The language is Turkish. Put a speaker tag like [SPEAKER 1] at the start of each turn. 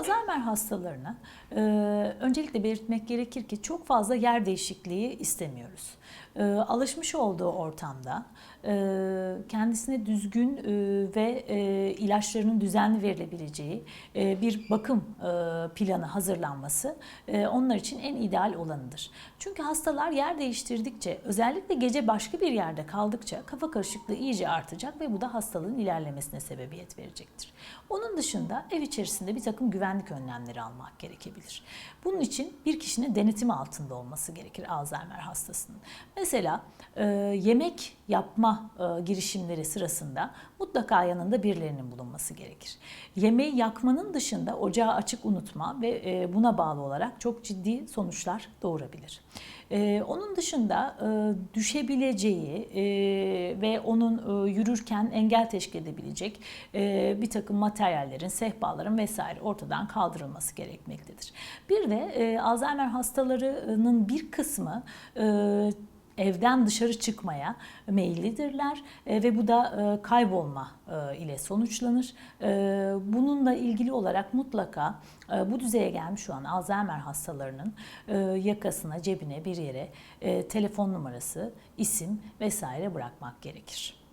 [SPEAKER 1] Alzheimer hastalarına e, öncelikle belirtmek gerekir ki çok fazla yer değişikliği istemiyoruz. E, alışmış olduğu ortamda e, kendisine düzgün e, ve e, ilaçlarının düzenli verilebileceği e, bir bakım e, planı hazırlanması e, onlar için en ideal olanıdır. Çünkü hastalar yer değiştirdikçe özellikle gece başka bir yerde kaldıkça kafa karışıklığı iyice artacak ve bu da hastalığın ilerlemesine sebebiyet verecektir. Onun dışında ev içerisinde bir takım güvenlik önlemleri almak gerekebilir. Bunun için bir kişinin denetimi altında olması gerekir Alzheimer hastasının. Mesela e, yemek yapma e, girişimleri sırasında mutlaka yanında birilerinin bulunması gerekir. Yemeği yakmanın dışında ocağı açık unutma ve e, buna bağlı olarak çok ciddi sonuçlar doğurabilir. E, onun dışında e, düşebileceği e, ve onun e, yürürken engel teşkil edebilecek e, bir takım materyallerin, sehpaların vesaire ortadan kaldırılması gerekmektedir. Bir de e, Alzheimer hastalarının bir kısmı e, evden dışarı çıkmaya meyillidirler e, ve bu da e, kaybolma e, ile sonuçlanır. Bununla ilgili olarak mutlaka bu düzeye gelmiş şu an Alzheimer hastalarının yakasına, cebine bir yere telefon numarası, isim vesaire bırakmak gerekir.